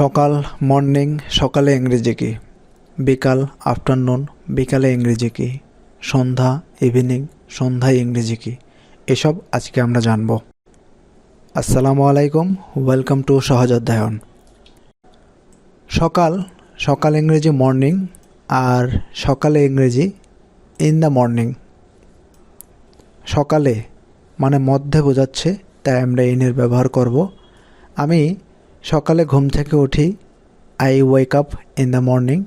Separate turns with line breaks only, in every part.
সকাল মর্নিং, সকালে ইংরেজি কি? বিকাল আফটারনুন, বিকালে ইংরেজি কি? সন্ধ্যা ইভিনিং, সন্ধ্যায় ইংরেজি কি? এসব আজকে আমরা জানব। আসসালামু আলাইকুম, ওয়েলকাম টু সহজ অধ্যয়ন। সকাল সকাল ইংরেজি মর্নিং আর সকালে ইংরেজি ইন দ্য মর্নিং। সকালে মানে মধ্যে বোঝাচ্ছে, তাই আমরা ইনের ব্যবহার করব। আমি সকালে ঘুম থেকে উঠি। I wake up in the morning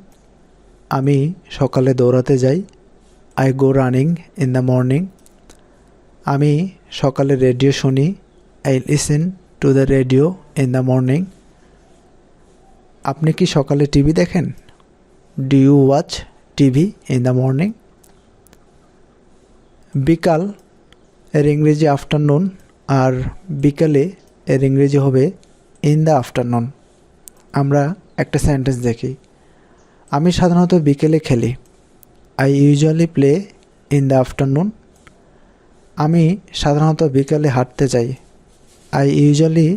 আমি সকালে দৌড়াতে যাই। I go running in the morning আমি সকালে রেডিও শুনি। I listen to the radio in the morning আপনি কি সকালে টিভি দেখেন? Do you watch TV in the morning বিকাল এর ইংরেজি আফটারনুন আর বিকালে এর ইংরেজি হবে ইন দ্য আফটারনুন আমরা একটা সেন্টেন্স দেখি। আমি সাধারণত বিকেলে খেলি। I usually play in the afternoon আমি সাধারণত বিকেলে হাঁটতে যাই। I usually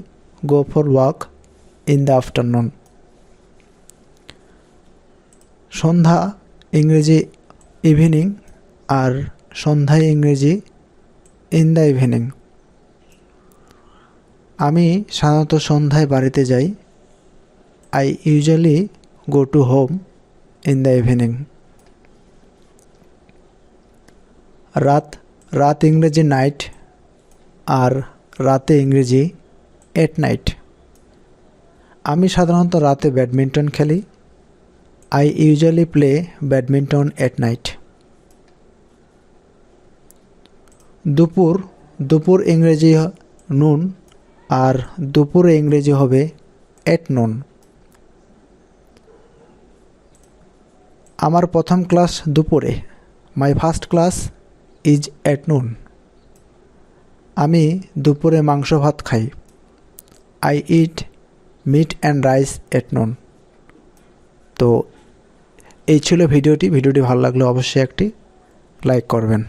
go for walk in the afternoon সন্ধ্যা ইংরেজি ইভিনিং আর সন্ধ্যায় ইংরেজি ইন দ্য ইভিনিং আমি সাধারণত সন্ধ্যায় বাড়িতে যাই। I usually go to home in the evening রাত রাত ইংরেজি নাইট আর রাতে ইংরেজি এট নাইট আমি সাধারণত রাতে ব্যাডমিন্টন খেলি। I usually play badminton at night দুপুর দুপুর ইংরেজি নুন আর দুপুরে ইংরেজি হবে এট নুন আমার প্রথম ক্লাস দুপুরে। My first class is at noon আমি দুপুরে মাংস ভাত খাই। I eat meat and rice at noon তো এই ছিল ভিডিওটি। ভিডিওটি ভালো লাগলে অবশ্যই একটি লাইক করবেন।